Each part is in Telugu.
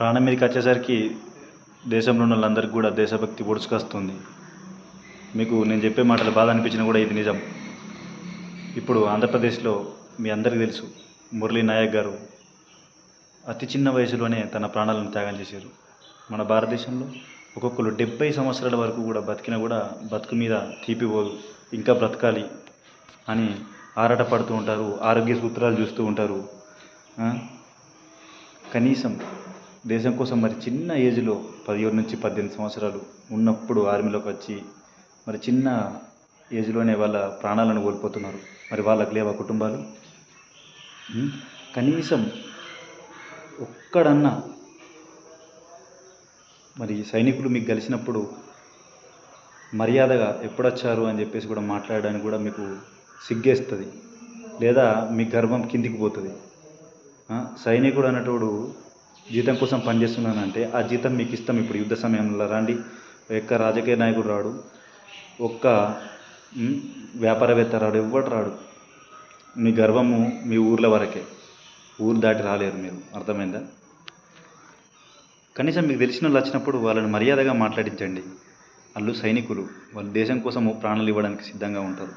ప్రాణం మీదకి వచ్చేసరికి దేశంలో ఉన్న వాళ్ళందరికీ కూడా దేశభక్తి పొడుచుకొస్తుంది. మీకు నేను చెప్పే మాటలు బాధ అనిపించినా కూడా ఇది నిజం. ఇప్పుడు ఆంధ్రప్రదేశ్లో మీ అందరికీ తెలుసు మురళీ నాయక్ గారు అతి చిన్న వయసులోనే తన ప్రాణాలను త్యాగం చేశారు. మన భారతదేశంలో ఒక్కొక్కరు డెబ్బై సంవత్సరాల వరకు కూడా బతికినా కూడా బతుకు మీద తీపి పోదు ఇంకా బ్రతకాలి అని ఆరాట పడుతూ ఉంటారు ఆరోగ్య సూత్రాలు చూస్తూ ఉంటారు. కనీసం దేశం కోసం మరి చిన్న ఏజ్లో పదిహేడు నుంచి పద్దెనిమిది సంవత్సరాలు ఉన్నప్పుడు ఆర్మీలోకి వచ్చి మరి చిన్న ఏజ్లోనే వాళ్ళ ప్రాణాలను కోల్పోతున్నారు. మరి వాళ్ళకి లేవా కుటుంబాలు? కనీసం ఒక్కడన్నా మరి సైనికులు మీకు కలిసినప్పుడు మర్యాదగా ఎప్పుడొచ్చారు అని చెప్పేసి కూడా మాట్లాడడానికి కూడా మీకు సిగ్గేస్తుంది. లేదా మీ గర్వం కిందికి పోతుంది. సైనికుడు అనేటోడు జీతం కోసం పనిచేస్తున్నానంటే ఆ జీతం మీకు ఇస్తాం ఇప్పుడు యుద్ధ సమయంలో రండి. ఒక్క రాజకీయ నాయకుడు రాడు. ఒక్క వ్యాపారవేత్త రాడు. ఎవ్వడు రాడు. మీ గర్వము మీ ఊర్ల వరకే. ఊరు దాటి రాలేరు మీరు. అర్థమైందా? కనీసం మీకు తెలిసిన వాళ్ళు వచ్చినప్పుడు వాళ్ళని మర్యాదగా మాట్లాడించండి. వాళ్ళు సైనికులు. వాళ్ళు దేశం కోసం ప్రాణాలు ఇవ్వడానికి సిద్ధంగా ఉంటారు.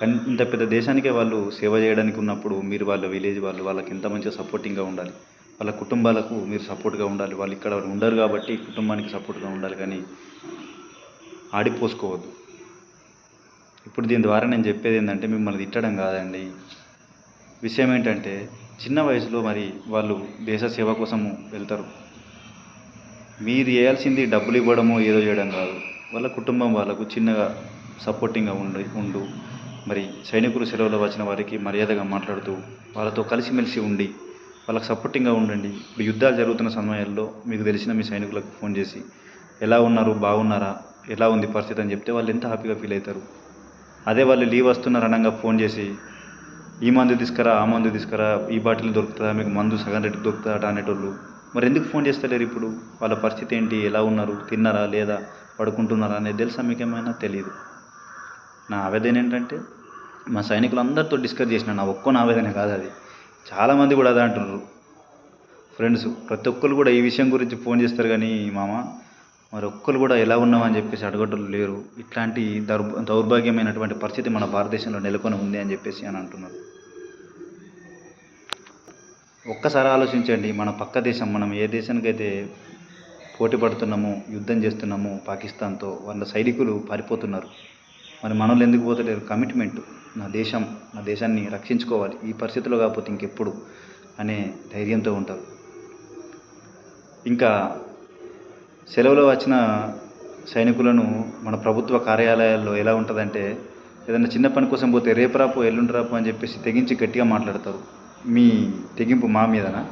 కానీ ఇంత పెద్ద దేశానికే వాళ్ళు సేవ చేయడానికి ఉన్నప్పుడు మీరు వాళ్ళ విలేజ్ వాళ్ళు వాళ్ళకి ఎంత మంచిగా సపోర్టింగ్గా ఉండాలి. వాళ్ళ కుటుంబాలకు మీరు సపోర్ట్గా ఉండాలి. వాళ్ళు ఇక్కడ ఉండరు కాబట్టి కుటుంబానికి సపోర్ట్గా ఉండాలి కానీ ఆడిపోసుకోవద్దు. ఇప్పుడు దీని ద్వారా నేను చెప్పేది ఏంటంటే మిమ్మల్ని తిట్టడం కాదండి. విషయం ఏంటంటే చిన్న వయసులో మరి వాళ్ళు దేశ సేవ కోసము వెళ్తారు. మీరు చేయాల్సింది డబ్బులు ఇవ్వడమో ఏదో చేయడం కాదు. వాళ్ళ కుటుంబం వాళ్ళకు చిన్నగా సపోర్టింగ్గా ఉండి ఉండు. మరి సైనికులు సెలవులో వచ్చిన వారికి మర్యాదగా మాట్లాడుతూ వాళ్ళతో కలిసిమెలిసి ఉండి వాళ్ళకి సపోర్టింగ్గా ఉండండి. ఇప్పుడు యుద్ధాలు జరుగుతున్న సమయాల్లో మీకు తెలిసిన మీ సైనికులకు ఫోన్ చేసి ఎలా ఉన్నారు? బాగున్నారా? ఎలా ఉంది పరిస్థితి? అని చెప్తే వాళ్ళు ఎంత హ్యాపీగా ఫీల్ అవుతారు. అదే వాళ్ళు లీవ్ వస్తున్నారు అనగా ఫోన్ చేసి ఈ మందు తీసుకురా ఆ మందు తీసుకురా ఈ బాటిల్ దొరుకుతుందా? మీకు మందు సగం రేటు దొరుకుతుందా? అనేటోళ్ళు. మరి ఎందుకు ఫోన్ చేస్తలేరు ఇప్పుడు? వాళ్ళ పరిస్థితి ఏంటి? ఎలా ఉన్నారు? తిన్నారా? లేదా? పడుకుంటున్నారా? అనేది తెలుసా మీకేమైనా? తెలియదు నా ఆవేదన ఏంటంటే మా సైనికులందరితో డిస్కస్ చేసిన నా ఒక్కో నా ఆవేదన కాదు అది. చాలామంది కూడా అదే అంటున్నారు. ఫ్రెండ్స్ ప్రతి ఒక్కరు కూడా ఈ విషయం గురించి ఫోన్ చేస్తారు కానీ మామ మరి ఒక్కరు కూడా ఎలా ఉన్నామని చెప్పేసి అడగటం లేరు. ఇట్లాంటి దౌర్ దౌర్భాగ్యమైనటువంటి పరిస్థితి మన భారతదేశంలో నెలకొని ఉంది అని చెప్పేసి అని అంటున్నారు. ఒక్కసారి ఆలోచించండి మన పక్క దేశం మనం ఏ దేశానికైతే పోటీ పడుతున్నామో యుద్ధం చేస్తున్నామో పాకిస్తాన్తో వాళ్ళ సైనికులు పారిపోతున్నారు. మరి మనోళ్ళు ఎందుకు పోతలేరు? కమిట్మెంట్ నా దేశం నా దేశాన్ని రక్షించుకోవాలి. ఈ పరిస్థితిలో కాకపోతే ఇంకెప్పుడు అనే ధైర్యంతో ఉంటారు. ఇంకా సెలవులో వచ్చిన సైనికులను మన ప్రభుత్వ కార్యాలయాల్లో ఎలా ఉంటుందంటే ఏదైనా చిన్న పని కోసం పోతే రేపు రాపో ఎల్లుండి అని చెప్పేసి తెగించి గట్టిగా మాట్లాడతారు. మీ తెగింపు మా మీదనా?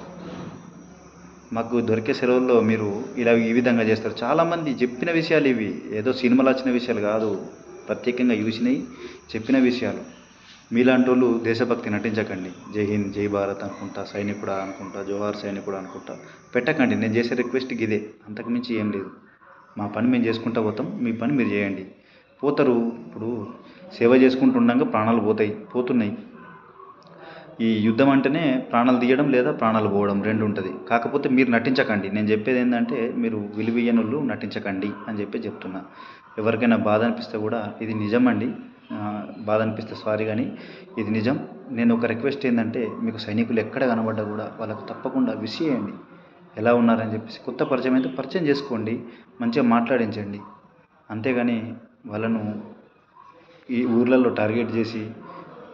మాకు దొరికే సెలవుల్లో మీరు ఇలా ఈ విధంగా చేస్తారు. చాలామంది చెప్పిన విషయాలు ఇవి. ఏదో సినిమాలు వచ్చిన విషయాలు కాదు. ప్రత్యేకంగా చూసినవి. చెప్పిన విషయాలు. మీలాంటి వాళ్ళు దేశభక్తి నటించకండి. జై హింద్ జై భారత్ అనుకుంటా సైనికుడా అనుకుంటా జోహార్ సైనికుడా అనుకుంటా. పెట్టకండి. నేను చేసే రిక్వెస్ట్ ఇదే. అంతకుమించి ఏం లేదు. మా పని మేము చేసుకుంటా పోతాం. మీ పని మీరు చేయండి. పోతారు. ఇప్పుడు సేవ చేసుకుంటుండగా ప్రాణాలు పోతాయి. పోతున్నాయి. ఈ యుద్ధం అంటేనే ప్రాణాలు తీయడం లేదా ప్రాణాలు పోవడం రెండు ఉంటుంది. కాకపోతే మీరు నటించకండి. నేను చెప్పేది ఏంటంటే మీరు విలువయ్యనులు నటించకండి అని చెప్పి చెప్తున్నా. ఎవరికైనా బాధ అనిపిస్తే కూడా ఇది నిజం అండి. బాధ అనిపిస్తే సారీ కానీ ఇది నిజం. నేను ఒక రిక్వెస్ట్ ఏంటంటే మీకు సైనికులు ఎక్కడ కనబడ్డా కూడా వాళ్ళకు తప్పకుండా విష్ చేయండి. ఎలా ఉన్నారని చెప్పేసి కొత్త పరిచయం అయితే పరిచయం చేసుకోండి. మంచిగా మాట్లాడించండి. అంతేగాని వాళ్ళను ఈ ఊర్లలో టార్గెట్ చేసి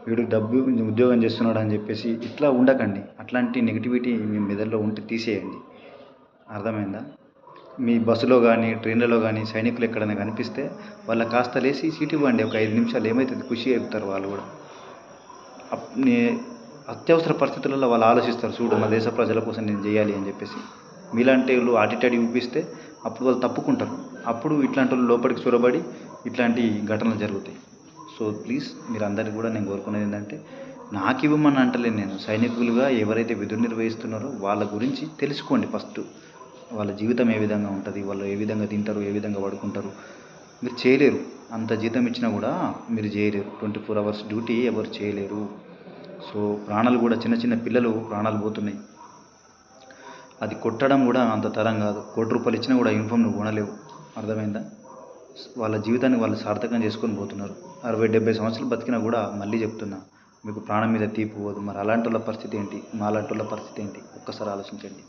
వీడు డబ్బు ఉద్యోగం చేస్తున్నాడు అని చెప్పేసి ఇట్లా ఉండకండి. అట్లాంటి నెగిటివిటీ మీ మెదడులో ఉంటే తీసేయండి. అర్థమైందా? మీ బస్సులో కానీ ట్రైన్లలో కానీ సైనికులు ఎక్కడైనా కనిపిస్తే వాళ్ళ కాస్త లేచి సీటు ఇవ్వండి. ఒక ఐదు నిమిషాలు ఏమవుతుంది ఖుషి అవుతారు వాళ్ళు కూడా. అప్- నే- అత్యవసర పరిస్థితులలో వాళ్ళు ఆలోచిస్తారు. చూడు మా దేశ ప్రజల కోసం నేను చేయాలి అని చెప్పేసి. మీలాంటి వాళ్ళు ఆటిటాడి చూపిస్తే అప్పుడు వాళ్ళు తప్పుకుంటారు. అప్పుడు ఇట్లాంటి వాళ్ళు లోపలికి చొరబడి ఇట్లాంటి ఘటనలు జరుగుతాయి. సో ప్లీజ్ మీరు అందరికీ కూడా నేను కోరుకునేది ఏంటంటే నాకు ఇవ్వమని అంటలేను నేను. సైనికులుగా ఎవరైతే విధులు నిర్వహిస్తున్నారో వాళ్ళ గురించి తెలుసుకోండి ఫస్ట్. వాళ్ళ జీవితం ఏ విధంగా ఉంటుంది వాళ్ళు ఏ విధంగా తింటారు ఏ విధంగా పడుకుంటారు మీరు చేయలేరు. అంత జీతం ఇచ్చినా కూడా మీరు చేయలేరు. ట్వంటీ ఫోర్ అవర్స్ డ్యూటీ ఎవరు చేయలేరు. సో ప్రాణాలు కూడా చిన్న చిన్న పిల్లలు ప్రాణాలు పోతున్నాయి. అది కొట్టడం కూడా అంత తరం కాదు. కోటి రూపాయలు ఇచ్చినా కూడా యూనిఫామ్ నువ్వు కొనలేవు. అర్థమైందా? వాళ్ళ జీవితాన్ని వాళ్ళు సార్థకం చేసుకొని పోతున్నారు. అరవై డెబ్బై సంవత్సరాలు బతికినా కూడా మళ్ళీ చెప్తున్నా మీకు ప్రాణం మీద తీపి పోదు. మరి అలాంటి వాళ్ళ పరిస్థితి ఏంటి? మాలాంటి వాళ్ళ పరిస్థితి ఏంటి? ఒక్కసారి ఆలోచించండి.